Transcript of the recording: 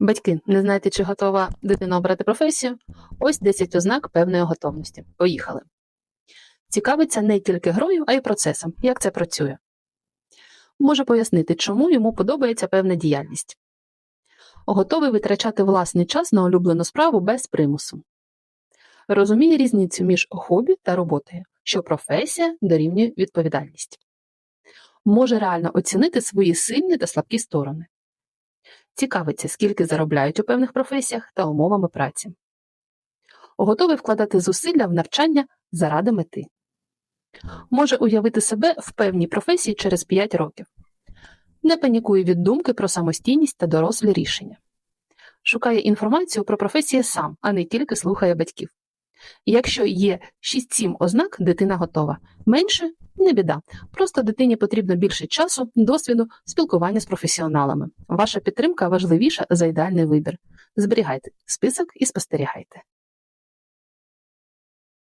Батьки, не знаєте, чи готова дитина обрати професію? Ось 10 ознак певної готовності. Поїхали. Цікавиться не тільки грою, а й процесом, як це працює. Може пояснити, чому йому подобається певна діяльність. Готовий витрачати власний час на улюблену справу без примусу. Розуміє різницю між хобі та роботою, що професія дорівнює відповідальність. Може реально оцінити свої сильні та слабкі сторони. Цікавиться, скільки заробляють у певних професіях та умовами праці. Готовий вкладати зусилля в навчання заради мети. Може уявити себе в певній професії через 5 років. Не панікує від думки про самостійність та дорослі рішення. Шукає інформацію про професії сам, а не тільки слухає батьків. Якщо є 6-7 ознак, дитина готова. Менше не біда. Просто дитині потрібно більше часу, досвіду, спілкування з професіоналами. Ваша підтримка важливіша за ідеальний вибір. Зберігайте список і спостерігайте.